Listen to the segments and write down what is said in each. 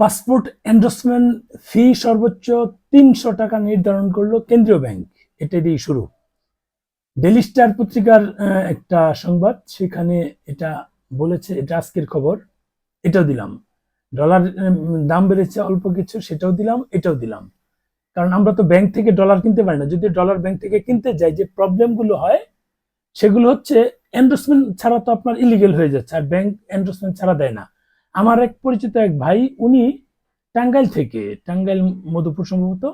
Passport endorsement ফি সর্বোচ্চ তিনশো টাকা নির্ধারণ করল কেন্দ্রীয় ব্যাংক। এটা দিয়ে শুরু। ডেলি স্টার পত্রিকার একটা সংবাদ, সেখানে এটা বলেছে, এটা আজকের খবর। এটাও দিলাম। ডলার দাম বেড়েছে অল্প কিছু, সেটাও দিলাম, এটাও দিলাম। কারণ আমরা তো ব্যাংক থেকে ডলার কিনতে পারি না। যদি ডলার ব্যাংক থেকে কিনতে যাই, যে প্রবলেমগুলো হয়, সেগুলো হচ্ছে এন্ডোর্সমেন্ট ছাড়া তো আপনার ইলিগেল হয়ে যাচ্ছে। আর ব্যাংক এন্ডোর্সমেন্ট ছাড়া দেয় না। আমার এক পরিচিত এক ভাই, উনি টাঙ্গাইল থেকে, টাঙ্গাইল মধুপুর সম্ভবত।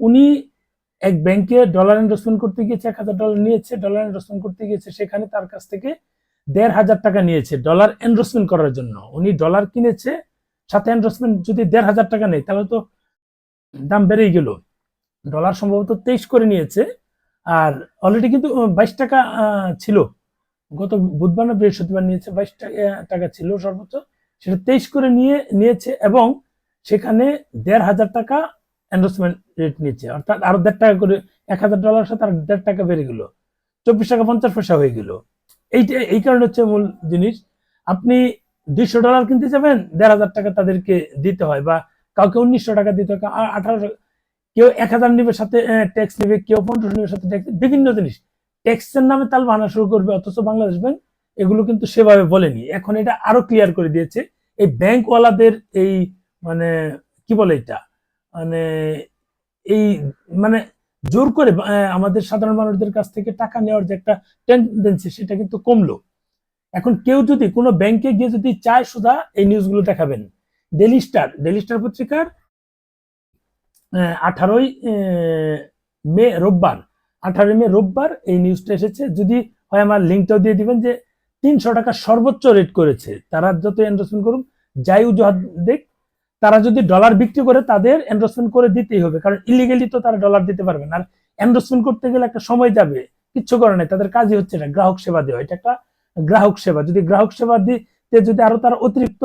উনি এক ব্যাংকে ডলার এন্ডোর্সমেন্ট করতে গিয়েছে, এক হাজার ডলার নিয়েছে ডলার এন্ডোর্সমেন্ট করতে গিয়েছে, সেখানে তার কাছ থেকে দেড় হাজার টাকা নিয়েছে ডলার এন্ডোর্সমেন্ট করার জন্য। উনি ডলার কিনেছে, সাথে এন্ডোর্সমেন্ট যদি দেড় হাজার টাকা নেই তাহলে তো দাম বেড়েই গেল। ডলার সম্ভবত তেইশ করে নিয়েছে, আর অলরেডি কিন্তু বাইশ টাকা ছিল। গত বুধবার না বৃহস্পতিবার নিয়েছে, বাইশ টাকা ছিল সর্বোচ্চ। সেটা তেইশ করে নিয়ে, নিয়েছে এবং সেখানে দেড় হাজার টাকা এন্ডোর্সমেন্ট রেট নিয়েছে। অর্থাৎ আরও দেড় টাকা করে, এক হাজার ডলার সাথে আর দেড় টাকা বেড়ে গেল। চব্বিশ টাকা পঞ্চাশ পয়সা হয়ে গেল। এইটা, এই কারণে হচ্ছে মূল জিনিস। আপনি দুইশো ডলার কিনতে যাবেন, দেড় হাজার টাকা তাদেরকে দিতে হয় বা কাউকে উনিশশো টাকা দিতে হয় আঠারোশো, কেউ এক হাজার নিবে সাথে ট্যাক্স নেবে, কেউ পনেরোশো নিবে সাথে ট্যাক্স বিভিন্ন জিনিস। ট্যাক্সের নামে তাল বাহানা শুরু করবে, অথচ বাংলাদেশ ব্যাংক এগুলো কিন্তু সেভাবে বলেনি। এখন এটা আরও ক্লিয়ার করে দিয়েছে। এই ব্যাংকওয়ালাদের এই মানে কি বলে এটা? মানে এই মানে জোর করে আমাদের সাধারণ মানুষদের কাছ থেকে টাকা নেওয়ার যে একটা টেন্ডেন্সি সেটা কিন্তু কমলো। এখন কেউ যদি কোনো ব্যাংকে গিয়ে যদি চায় সুদা এই নিউজগুলো দেখাবেন। ডেলি স্টার ডেলি স্টার পত্রিকার আঠারোই মে রোববার, আঠারোই মে রোববার এই নিউজটা এসেছে। যদি হয় আমার লিঙ্কটাও দিয়ে দিবেন যে তিনশো টাকা সর্বোচ্চ রেট করেছে। তারা যত এন্ডোর্সমেন্ট করুক যাই উজুহাত দেখ তারা যদি ডলার বিক্রি করে তাদের এন্ডোর্সমেন্ট করে দিতেই হবে। কারণ ইলিগেলি তো তারা ডলার দিতে পারবে না। আর এন্ডোর্সমেন্ট করতে গেলে একটা সময় যাবে কিচ্ছু করে নাই। তাদের কাজই হচ্ছে না গ্রাহক সেবা দেওয়া। এটা একটা গ্রাহক সেবা। যদি গ্রাহক সেবা দিতে যদি আরও তারা অতিরিক্ত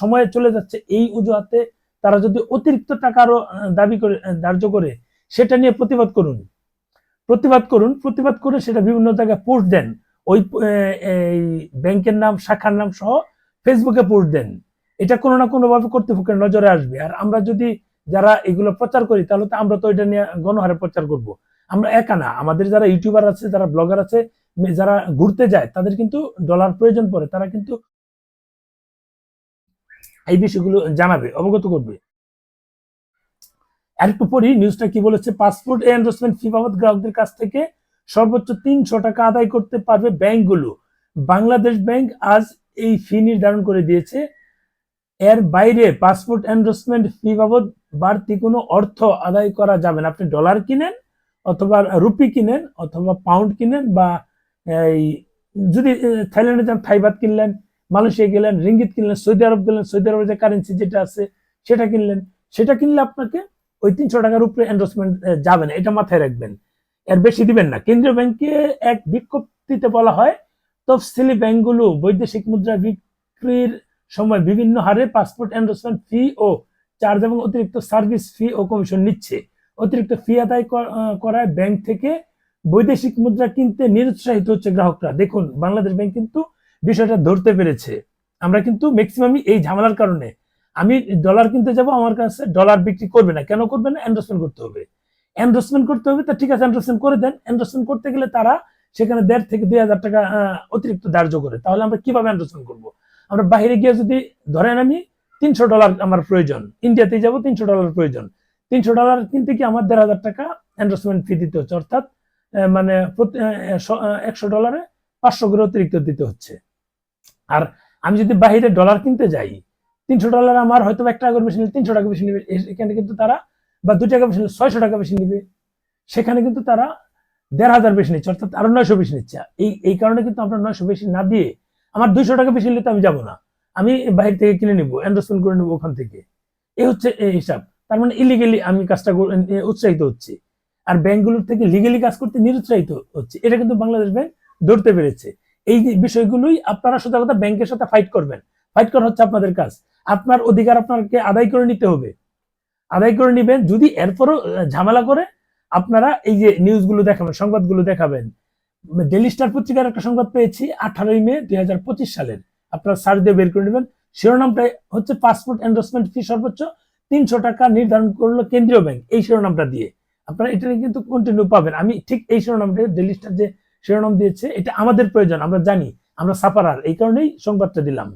সময়ে চলে যাচ্ছে এই অজুহাতে তারা যদি অতিরিক্ত টাকা আরও আহ, দাবি করে ধার্য করে সেটা নিয়ে প্রতিবাদ করুন। প্রতিবাদ করুন। প্রতিবাদ করে সেটা বিভিন্ন জায়গায় পোস্ট দেন। ওই এই ব্যাংকের নাম, শাখার নাম সহ ফেসবুকে পোস্ট দেন। এটা কোনো না কোনো ভাবে কর্তৃপক্ষের নজরে আসবে। আর আমরা যদি যারা এগুলো প্রচার করি, তাহলে তো আমরা তো এটা নিয়ে গণহারে প্রচার করব। আমরা একা না। আমাদের যারা ইউটিউবার আছে, যারা ব্লগার আছে যারা ঘুরতে যায়, তাদের কিন্তু ডলার প্রয়োজন পড়ে। তারা কিন্তু এই বিষয়গুলো জানাবে, অবগত করবে। একটু পরই নিউজটা কি বলেছে? পাসপোর্ট এন্ডোর্সমেন্ট ফি বাবদ গ্রাহকদের কাছ থেকে সর্বোচ্চ তিনশো টাকা আদায় করতে পারবে ব্যাংকগুলো। বাংলাদেশ ব্যাংক আজ এই ফি নির্ধারণ করে দিয়েছে। এর বাইরে পাসপোর্ট এন্ডোর্সমেন্ট ফি বাবদ বাড়তি কোনো অর্থ আদায় করা যাবে না। আপনি ডলার কিনেন অথবা রুপি কিনেন অথবা পাউন্ড কিনেন বা এই যদি থাইল্যান্ডে যান থাইবাত কিনলেন মালয়েশিয়া গেলেন রিঙ্গিত কিনলেন সৌদি আরব গেলেন সৌদি আরবের যে কারেন্সি যেটা আছে, সেটা কিনলেন। সেটা কিনলে আপনাকে ওই তিনশো টাকার উপরে এন্ডোর্সমেন্ট যাবে না। এটা মাথায় রাখবেন। এর বেশি দিবেন না। কেন্দ্রীয় ব্যাংকে এক বিজ্ঞপ্তিতে বলা হয়, তফসিলি ব্যাংকগুলো বৈদেশিক মুদ্রা বিক্রির সময় বিভিন্ন হারে পাসপোর্ট এন্ডোর্সমেন্ট ফি ও চার্জ এবং অতিরিক্ত সার্ভিস ফি ও কমিশন নিচ্ছে। অতিরিক্ত ফি আদায় করায় ব্যাংক থেকে বৈদেশিক মুদ্রা কিনতে নিরুৎসাহিত হচ্ছে গ্রাহকরা। দেখুন, বাংলাদেশ ব্যাংক কিন্তু বিষয়টা ধরতে পেরেছে। আমরা কিন্তু ম্যাক্সিমামই এই ঝামেলার কারণে। আমি ডলার কিনতে যাব, আমার কাছে ডলার বিক্রি করবে না। কেন করবে না? এন্ডোর্সমেন্ট করতে হবে। এন্ডোর্সমেন্ট করতে হবে, তা ঠিক আছে এন্ডোর্সমেন্ট করে দেন। এন্ডোর্সমেন্ট করতে গেলে তারা সেখানে দেড় থেকে দুই হাজার টাকা অতিরিক্ত ধার্য করে। তাহলে আমরা কীভাবে এন্ডোর্সমেন্ট করব? আমরা বাইরে গিয়ে যদি ধরেন আমি তিনশো ডলার আমার প্রয়োজন ইন্ডিয়াতে যাব, তিনশো ডলার প্রয়োজন। তিনশো ডলার কিনতে কি আমার দেড় হাজার টাকা এন্ডোর্সমেন্ট ফি দিতে হচ্ছে? অর্থাৎ মানে একশো ডলারে পাঁচশো করে অতিরিক্ত দিতে হচ্ছে। আর আমি যদি বাহিরে ডলার কিনতে যাই, তিনশো ডলার আমার হয়তো এক টাকা করে বেশি নিলে তিনশো টাকা বেশি নেবে। এখানে কিন্তু তারা বা দু টাকা বেশি ছয়শো টাকা বেশি নিবে। সেখানে কিন্তু তারা দেড় হাজার বেশি নিচ্ছে, অর্থাৎ আরও নয়শো বেশি নিচ্ছে। এই এই কারণে কিন্তু আমরা নয়শো বেশি না দিয়ে আমার দুইশো টাকা বেশি নিলে তো আমি যাব না। আমি বাইরে থেকে কিনে নিবো এন্ডোর্সমেন্ট করে নেব ওখান থেকে। এই হচ্ছে এই হিসাব। তার মানে ইলিগেলি আমি কাজটা উৎসাহিত হচ্ছে। আর ব্যাংকগুলোর থেকে লিগেলি কাজ করতে নিরুৎসাহিত হচ্ছে। এটা কিন্তু বাংলাদেশ ব্যাংক ধরতে পেরেছে। এই বিষয়গুলোই আপনারা সোজা কথা ব্যাংকের সাথে ফাইট করবেন। ফাইট করা হচ্ছে আপনাদের কাজ। আপনার অধিকার আপনাকে আদায় করে নিতে হবে। আদায় করে নিবেন। যদি এরপরও ঝামেলা করে, আপনারা এই যে নিউজগুলো দেখাবেন, সংবাদগুলো দেখাবেন। ডেলি স্টার পত্রিকার একটা সংবাদ পেয়েছি, আঠারোই মে দুই হাজার পঁচিশ সালের। আপনারা সার্চ দিয়ে বের করে নেবেন। শিরোনামটা হচ্ছে পাসপোর্ট এন্ডোর্সমেন্ট ফি সর্বোচ্চ, তিনশো টাকা নির্ধারণ করল কেন্দ্রীয় ব্যাংক এই শিরোনামটা দিয়ে। আপনারা এটা কিন্তু কন্টিনিউ পাবেন। আমি ঠিক এই শিরোনামটা ডেলি স্টার যে শিরোনাম দিয়েছে, এটা আমাদের প্রয়োজন, আমরা জানি, আমরা সাপারার এই কারণেই সংবাদটা দিলাম।